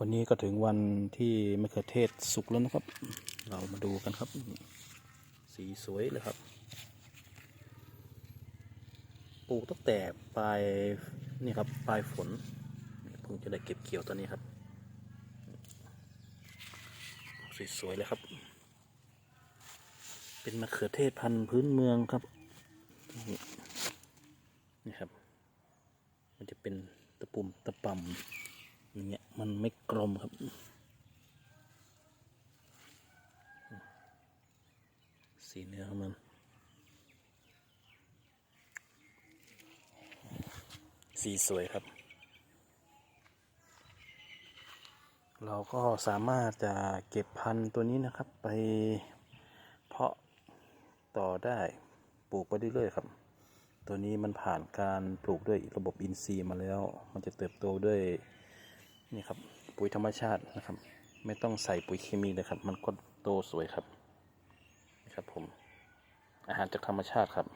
วันนี้ก็ถึงวันที่มะเขือเทศสุกแล้วนะครับ เรามาดูกันครับ สีสวยเลยครับ ปลูกตั้งแต่ปลายนี่ครับปลายฝนเพิ่งจะได้เก็บเกี่ยวตอนนี้ครับ สวยๆเลยครับ เป็นมะเขือเทศพันธุ์พื้นเมืองครับ นี่ครับ มันจะเป็นตะปุ่มตะปำอย่า มันไม่กลมครับ สีเนื้อมัน สีสวยครับ เราก็สามารถจะเก็บพันธุ์ตัวนี้นะครับ ไปเพาะต่อได้ปลูกไปเรื่อยๆครับตัวนี้มันผ่านการปลูกด้วยระบบอินทรีย์มาแล้ว มันจะเติบโตด้วย นี่ครับ ปุ๋ยธรรมชาตินะครับ ไม่ต้องใส่ปุ๋ยเคมีเลยครับ มันก็โตสวยครับนี่ครับผมอาหารจากธรรมชาติครับ